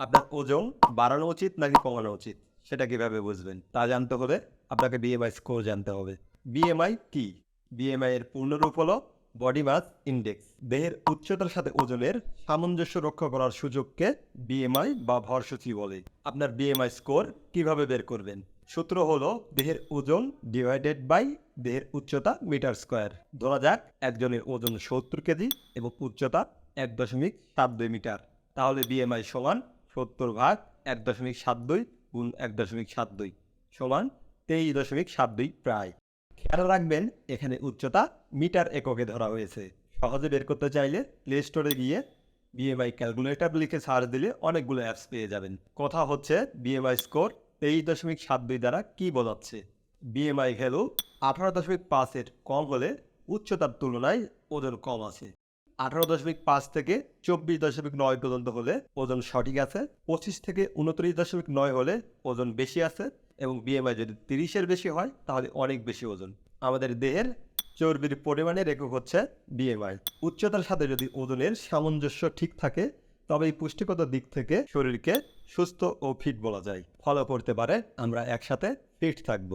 আপনার ওজন বাড়ানো উচিত নাকি কমানো উচিত? সেটা কীভাবে বুঝবেন? তা জানতে হলে আপনাকে বিএমআই স্কোর জানতে হবে। বিএমআই কি? বিএমআই এর পূর্ণরূপ হলো বডি মাস ইন্ডেক্স দেহের উচ্চতার সাথে ওজনের সামঞ্জস্য রক্ষা করার সুযোগকে বিএমআই বা ভরসূচি বলে। আপনার বিএমআই স্কোর কীভাবে বের করবেন? সূত্র হলো দেহের ওজন ডিভাইডেড বাই দেহের উচ্চতা মিটার স্কোয়ার ধরা যাক একজনের ওজন সত্তর কেজি এবং উচ্চতা এক দশমিক সাত দুই মিটার তাহলে বিএমআই সমান সত্তর ভাগ এক দশমিক সাত দুই গুণ এক দশমিক সাত দুই সমান তেইশ দশমিক সাত দুই প্রায়। খেয়াল রাখবেন, এখানে উচ্চতা মিটার এককে ধরা হয়েছে। সহজে বের করতে চাইলে প্লে স্টোরে গিয়ে বিএমআই ক্যালকুলেটর লিখে সার্চ দিলে অনেকগুলো অ্যাপস পেয়ে যাবেন। কথা হচ্ছে বিএমআই স্কোর তেইশ দশমিক সাত দুই দ্বারা কী বোঝাচ্ছে? বিএমআই ভ্যালু আঠারো দশমিক পাঁচের কম হলে উচ্চতার তুলনায় ওজন কম আছে। আঠারো দশমিক পাঁচ থেকে চব্বিশ দশমিক নয় পর্যন্ত হলে ওজন সঠিক আছে। পঁচিশ থেকে উনত্রিশ দশমিক নয় হলে ওজন বেশি আছে এবং বিএমআই যদি তিরিশের বেশি হয়, তাহলে অনেক বেশি ওজন। আমাদের দেহের চর্বির পরিমাণের একক হচ্ছে বিএমআই উচ্চতার সাথে যদি ওজনের সামঞ্জস্য ঠিক থাকে, তবে এই পুষ্টিগত দিক থেকে শরীরকে সুস্থ ও ফিট বলা যায়। ফলো করতে পারে, আমরা একসাথে ফিট থাকব।